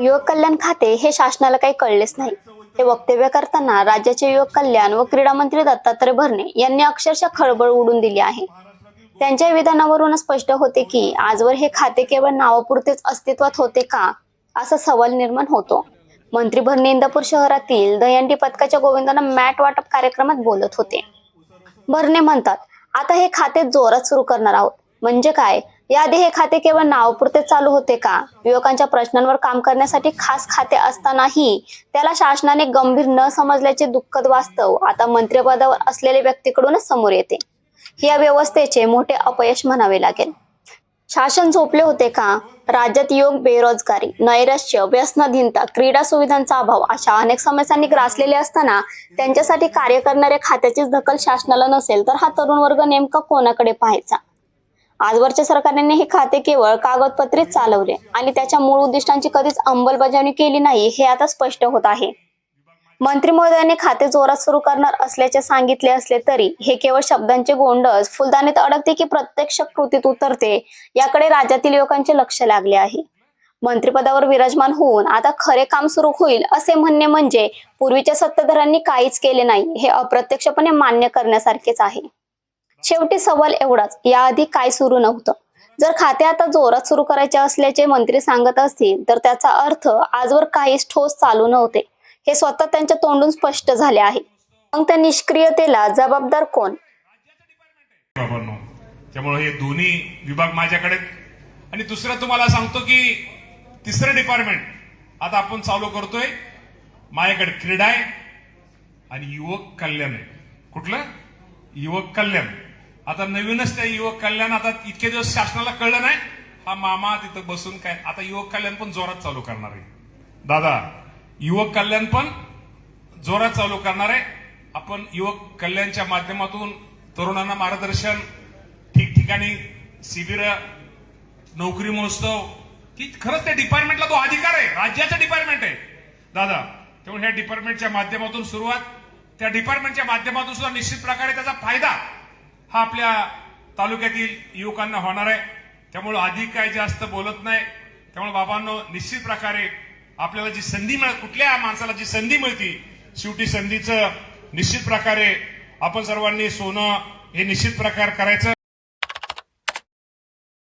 युवक कल्याण खाते हे शासनाला काही कळलेच नाही. हे वक्तव्य करताना राज्याचे युवक कल्याण व क्रीडा मंत्री दत्तात्रय भरणे यांनी अक्षरशः खळबळ उडून दिली आहे. त्यांच्या विधानावरून स्पष्ट होते की आजवर हे खाते केवळ नावापुरतेच अस्तित्वात होते का असा सवाल निर्माण होतो. मंत्री भरणे इंदापूर शहरातील दहंडी पथकाच्या गोविंदांना मॅट वाटप कार्यक्रमात बोलत होते. भरणे म्हणतात आता हे खाते जोरात सुरू करणार आहोत. म्हणजे काय? याआधी हे खाते केवळ नावपुरते चालू होते का? युवकांच्या प्रश्नांवर काम करण्यासाठी खास खाते असतानाही त्याला शासनाने गंभीर न समजल्याचे दुःखद वास्तव आता मंत्रिपदावर असलेल्या व्यक्तीकडूनच समोर येते. या व्यवस्थेचे मोठे अपयश म्हणावे लागेल. शासन झोपले होते का? राज्यात योग बेरोजगारी नैराश्य व्यसनाधीनता क्रीडा सुविधांचा अभाव अशा अनेक समस्यांनी ग्रासलेले असताना त्यांच्यासाठी कार्य करणाऱ्या खात्याचीच दखल शासनाला नसेल तर हा तरुण वर्ग नेमका कोणाकडे पाहायचा? आजवरच्या सरकारने हे खाते केवळ कागदपत्रेच चालवले आणि त्याच्या मूळ उद्दिष्टांची कधीच अंमलबजावणी केली नाही हे आता स्पष्ट होत आहे. मंत्री महोदयाने खाते जोरात सुरू करणार असल्याचे सांगितले असले तरी हे केवळ शब्दांचे गोंडस फुलदाणीत अडकते की प्रत्यक्ष कृतीत उतरते याकडे राज्यातील युवकांचे लक्ष लागले आहे. मंत्रिपदावर विराजमान होऊन आता खरे काम सुरू होईल असे म्हणणे म्हणजे पूर्वीच्या सत्ताधाऱ्यांनी काहीच केले नाही हे अप्रत्यक्षपणे मान्य करण्यासारखेच आहे. शेवटी सवाल एवढाच याआधी काय सुरू नव्हतं. जर खाते आता जोरात सुरू करायचे असल्याचे मंत्री सांगत असतील तर त्याचा अर्थ आजवर काहीच ठोस चालू नव्हते. हे स्वतः त्यांच्या तोंडून स्पष्ट झाले आहे. मग त्या निष्क्रियतेला जबाबदार कोण? त्यामुळे हे दोन्ही विभाग माझ्याकडे आणि दुसरं तुम्हाला सांगतो की तिसरं डिपार्टमेंट आता आपण चालू करतोय. माझ्याकडे क्रीडा आहे आणि युवक कल्याण आहे. कुठलं? युवक कल्याण. आता नवीनच त्या युवक कल्याण आता इतके दिवस शासनाला कळलं नाही. हा मामा तिथं बसून काय आता युवक कल्याण पण जोरात चालू करणार आहे. दादा युवक कल्याण पण जोरात चालू करणार आहे. आपण युवक कल्याणच्या माध्यमातून तरुणांना मार्गदर्शन ठिकठिकाणी शिबिर नोकरी महोत्सव की खरंच त्या डिपार्टमेंटला तो अधिकार आहे राज्याचं डिपार्टमेंट आहे. दादा त्यामुळे ह्या डिपार्टमेंटच्या माध्यमातून सुरुवात त्या डिपार्टमेंटच्या माध्यमातून सुद्धा निश्चित प्रकारे त्याचा फायदा हा आपल्या तालुक्यातील युवकांना होणार आहे. त्यामुळं अधिक काय जास्त बोलत नाही. त्यामुळे बाबांनो निश्चित प्रकारे आपल्याला जी संधी मिळत कुठल्या माणसाला जी संधी मिळते शेवटी संधीचं निश्चित प्रकारे आपण सर्वांनी सोनं हे निश्चित प्रकार करायचं.